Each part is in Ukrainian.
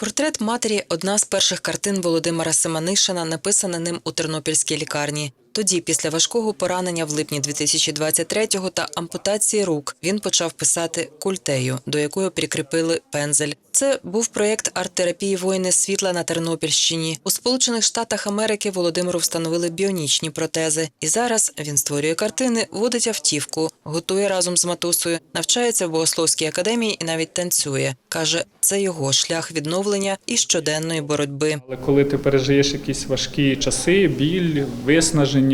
Портрет матері одна з перших картин Володимира Семенишина, написана ним у тернопільській лікарні. Тоді, після важкого поранення в липні 2023-го та ампутації рук, він почав писати культею, до якої прикріпили пензель. Це був проєкт арт-терапії воїни світла на Тернопільщині. У Сполучених Штатах Америки Володимиру встановили біонічні протези. І зараз він створює картини, водить автівку, готує разом з матусою, навчається в богословській академії і навіть танцює. каже, це його шлях відновлення і щоденної боротьби. Але коли ти пережиєш якісь важкі часи, біль, виснаження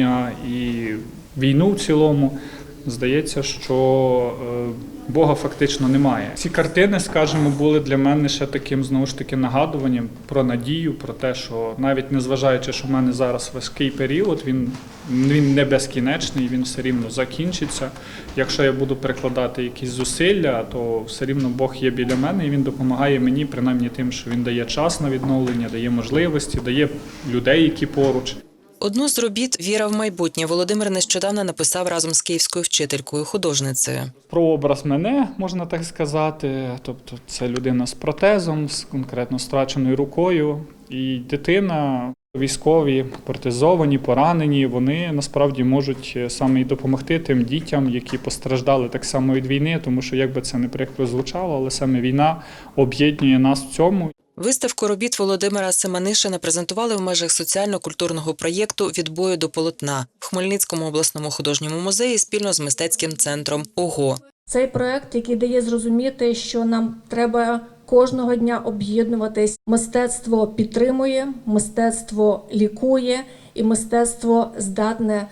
і війну в цілому, здається, що е, Бога фактично немає. Ці картини, скажімо, були для мене ще таким знову ж таки нагадуванням про надію, про те, що навіть незважаючи, що в мене зараз важкий період, він, він не безкінечний, він все рівно закінчиться. Якщо я буду прикладати якісь зусилля, то все рівно Бог є біля мене і він допомагає мені, принаймні тим, що він дає час на відновлення, дає можливості, дає людей, які поруч. Одну з робіт Віра в майбутнє Володимир нещодавно написав разом з київською вчителькою художницею. Про образ мене можна так сказати. Тобто, це людина з протезом, з конкретно страченою рукою, і дитина. Військові, портизовані, поранені, вони насправді можуть е, саме і допомогти тим дітям, які постраждали так само від війни, тому що як би це не прикро звучало, але саме війна об'єднує нас в цьому. Виставку робіт Володимира Семенишина презентували в межах соціально-культурного проєкту Від бою до полотна в Хмельницькому обласному художньому музеї спільно з мистецьким центром ОГО. Цей проект, який дає зрозуміти, що нам треба кожного дня об'єднуватись. Мистецтво підтримує, мистецтво лікує, і мистецтво здатне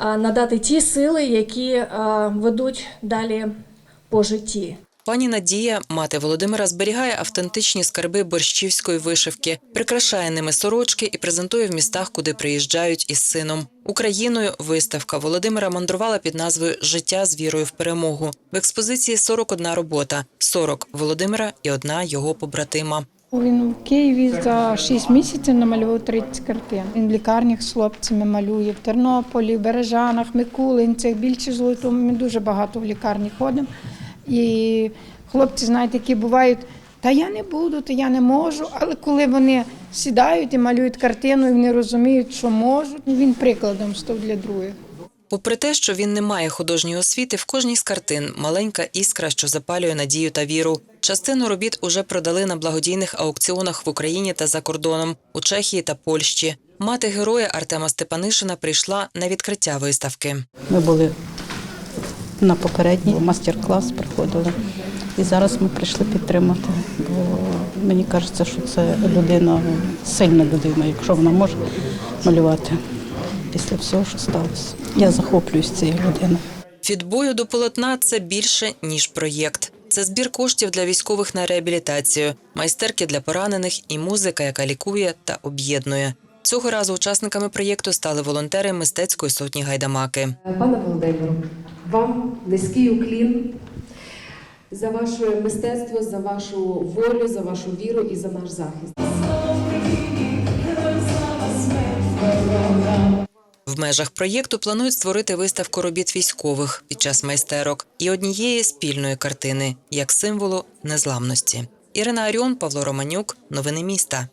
надати ті сили, які ведуть далі по житті. Пані Надія, мати Володимира, зберігає автентичні скарби борщівської вишивки, прикрашає ними сорочки і презентує в містах, куди приїжджають із сином. Україною виставка Володимира мандрувала під назвою Життя з вірою в перемогу. В експозиції 41 робота, 40 Володимира і одна його побратима. Він в Києві за 6 місяців намалював 30 картин. Він в лікарнях з хлопцями малює в Тернополі, Бережанах, Микулинцях, більше золотому. Ми дуже багато в лікарні ходимо. І хлопці, знаєте, які бувають, та я не буду, та я не можу. Але коли вони сідають і малюють картину, і вони розуміють, що можуть, він прикладом став для других. Попри те, що він не має художньої освіти, в кожній з картин маленька іскра, що запалює надію та віру. Частину робіт уже продали на благодійних аукціонах в Україні та за кордоном у Чехії та Польщі. Мати героя Артема Степанишина прийшла на відкриття виставки. Ми були на попередній мастер-клас, приходили. І зараз ми прийшли підтримати. Бо мені кажеться, що це людина, сильна людина, якщо вона може малювати після всього, що сталося. Я захоплююсь цією людиною. Від бою до полотна це більше ніж проєкт. Це збір коштів для військових на реабілітацію, майстерки для поранених і музика, яка лікує та об'єднує. Цього разу учасниками проєкту стали волонтери мистецької сотні гайдамаки. Пане Володимиру, вам низький уклін за ваше мистецтво, за вашу волю, за вашу віру і за наш захист. В межах проєкту планують створити виставку робіт військових під час майстерок і однієї спільної картини як символу незламності. Ірина Аріон, Павло Романюк, новини міста.